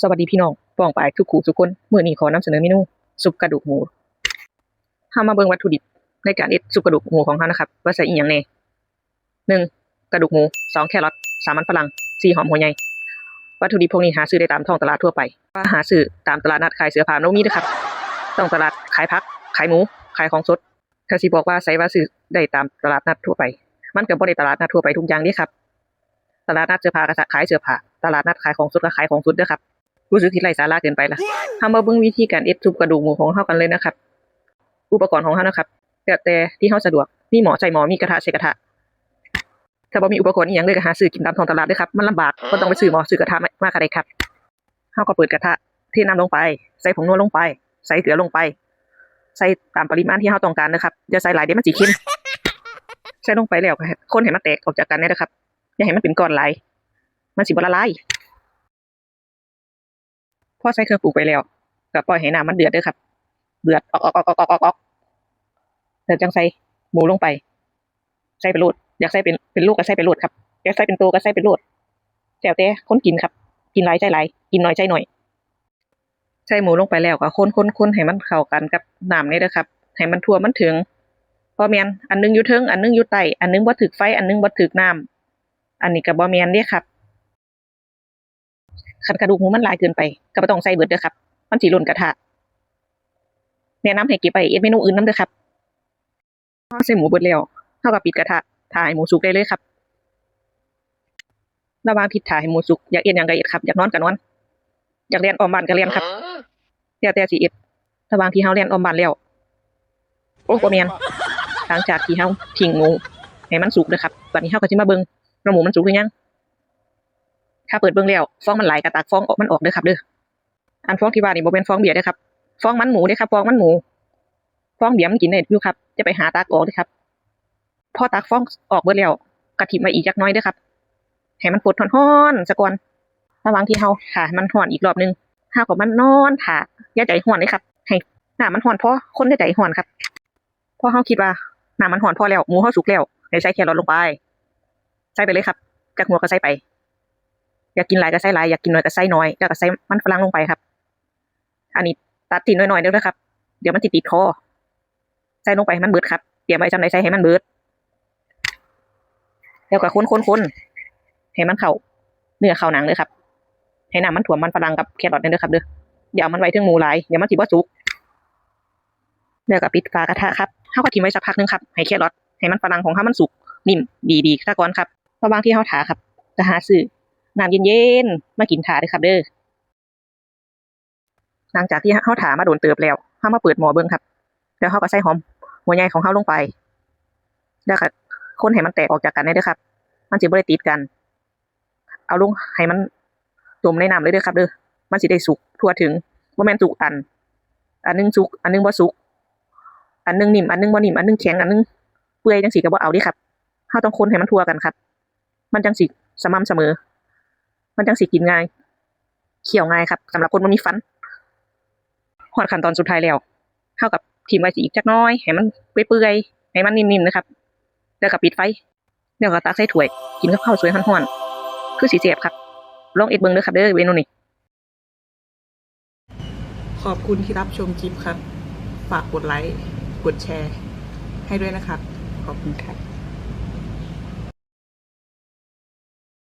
สวัสดีพี่น้องป้องไปทุกคู่ทุกคนเมื้อนี้ขอนำเสนอเมนูซุปกระดูกหมูเฮามาเบิ่งวัตถุดิบในการเฮ็ดซุปกระดูกหมูของเฮานะครับ ว่าใส่อีหยังแน่หนึ่งกระดูกหมูสองแครอทสามมันฝรั่งสี่หอมหัวใหญ่วัตถุดิบพวกนี้หาซื้อได้ตามท้องตลาดทั่วไป ว่าหาซื้อตามตลาดนัดขายเสือผ้าโนมีเด้อครับต้องตลาดขายผัก ขายหมู ขายของสดถ้าสิบอกว่าใส่ว่าซื้อได้ตามตลาดนัดทั่วไป มันก็บ่ได้ตลาดนัดทั่วไปทุกอย่างเด้ครับตลาดนัดเสื้อผ้าก็ขายเสื้อผ้าตลาดนัดขายของสดก็ขายของสดด้อครับ รู้สึกที่ไร้สาระเกินไปละทำมาเบิ่งวิธีการเอ็ดทุบกระดูกหมูของเฮากันเลยนะครับ อุปกรณ์ของเฮานะครับ แต่แต่ที่เฮาสะดวก มีหมอใส่หมอ มีกระทะใส่กระทะ ถ้าบ่มีอุปกรณ์อีหยังเลยก็หาซื้อกินตามท้องตลาดเด้อครับ มันลำบาก ก็ต้องไปซื้อหมอซื้อกระทะมามาก็ได้ครับเฮาก็เปิดกระทะเทน้ำลงไป ใส่ผงนัวลงไป ใส่เกลือลงไป ใส่ตามปริมาณที่เฮาต้องการนะครับ อย่าใส่หลายเดี๋ยวมันสิเค็มใส่ลงไปแล้วก็ให้คนให้มันแตกออกจากกันเนี่ยนะครับ อย่าให้มันเป็นก้อนหลายมันสิบ่ละลาย พ่อใส่เครื่องปรุงไปแล้วก็ปล่อยให้น้ำมันเดือดด้อครับ เดือดออกออกออกออกออกออกออกเดี๋ยวจังใส่หมูลงไป ใส่เป็นโลดอยากใส่เป็นเป็นลูกก็ใส่เป็นโลดครับอยากใส่เป็นตัวก็ใส่เป็นโลดแล้วแต่คนกินครับ กินหลายใจหลายกินน้อยใจหน่อยใส่หมูลงไปแล้วก็คนคนคนให้มันเข้ากันกับน้ำนี่เด้อครับให้มันทั่วมันถึงบ่แม่นอันหนึงอยู่เทิงอันหนึงอยู่ใต้อันหนึงบ่ถึกไฟอันหนึงบ่ถึกน้ำอันนี้ก็บ่แม่นเด้ครับ คันกระดูกหมูมันลายเกินไปก็บ่ต้องใส่เบิดเด้อครับ มันสิหล่นกระทะแนะนำให้เก็บไปเอ็ดเมนูอื่นนำเด้อครับพอใส่หมูเบิดแล้วเฮาก็ปิดกระทะถ่าให้หมูสุกได้เลยครับระหว่างที่ถ่าให้หมูสุกอยากเอ็ดหยังก็เอ็ดครับอยากนอนก็นอนอยากเรียนออมบ้านก็เรียนครับแล้วแต่สิเอ็ดระหว่างที่เฮาเรียนออมบ้านแล้วโอ้บ่แม่นหลังจากที่เฮาทิ้งหมูให้มันสุกเด้อครับตอนนี้เฮาก็สิมาเบิ่งว่าหมูมันสุกหรือยัง ถ้าเปิดเบิ่งแล้วฟองมันไหลกระตักฟองออกมันออกเด้อครับเด้ออันฟองที่ว่านี่บ่เป็นฟองเบียร์เด้อครับฟองมันหมูเด้อครับฟองมันหมูฟองเบียร์มันกินได้อยู่ครับ จะไปหาตากออกเด้อครับพอตักฟองออกเบิดแล้วกะทิไว้อีกจักน้อยเด้อครับให้มันปวดฮ้อนๆซะก่อนระหว่างที่เฮาค่ะ มันฮ้อนอีกรอบนึงเฮาก็มันนอนถ่าอย่าใจฮ้อนเลยครับ ให้น้ำมันฮ้อนพอคนอย่าใจฮ้อนครับพอเฮาคิดว่าหน้ำมันฮ้อนพอแล้วหมูเฮาสุกแล้วให้ใส่แครอทลงไป ใส่ไปเลยครับจากหัวก็ใส่ไป อยากกินหลายก็ใส่หลายอยากกินน้อยก็ใส่น้อยแล้วก็ใส่มันฝรั่งลงไปครับ อันนี้ตัดทิ้งน้อยๆเด้อนะครับ เดี๋ยวมันติดติดคอใส่ลงไปให้มันเบิดครับเตรียมไว้จำได้ใส่ให้มันเบิด แล้วก็คนๆๆให้มันเข้าเนื้อเข้าหนังเลยครับให้น้ำมันถ่วมมันฝรั่งกับแครอทเด้อครับเด้อเดี๋ยวเอามันไว้ถึงหมูหลายเดี๋ยวมันสิบ่สุกแล้วก็ปิดฝากระทะครับเฮาก็ทิ้งไว้สักพักหนึงครับให้แครอทให้มันฝรั่งของเฮามันสุกนิ่มดีๆซะก่อนครับระหว่างที่เฮาถาครับก็หาซื้อ น้ำเย็นๆ มากินถาเด้อครับเด้อ หลังจากที่เฮาถามาโดนเติบแล้วเฮามาเปิดหม้อเบิ่งครับ แล้วเฮาก็ใส่หอม หัวใหญ่ของเฮาลงไป แล้วก็คนให้มันแตกออกจากกันได้เด้อครับ มันสิบ่ได้ติดกัน เอาลงให้มันต้มในน้ำเลยเด้อครับเด้อ มันสิได้สุกทั่วถึงบ่าแม่นสุกอัน อันนึงสุก อันนึงบ่สุก อันนึงนิ่ม อันนึงบ่นิ่ม อันนึงแข็ง อันนึงเปื่อยจังซี่ก็บ่เอาด้ครับเฮาต้องคนให้มันทั่วกันครับ มันจังสิสม่ำเสมอ มันจังสิกินง่ายเคี่ยวง่ายครับสำหรับคนบ่มีฟันหอดขั้นตอนสุดท้ายแล้วเท่ากับทีมไว้สิอีกจักน้อยให้มันเปื่อยๆให้มันนิ่มๆนะครับแล้วก็ปิดไฟแล้วก็ตักใส่ถ้วย กินกับข้าวสวยฮ้อนๆคือสิเจ็บครับ ลองเอ็ดเบิ่งเด้อครับเด้อเมนูนี้ขอบคุณที่รับชมคลิปครับ ฝากกดไลค์ กดแชร์ ให้ด้วยนะครับ ขอบคุณครับ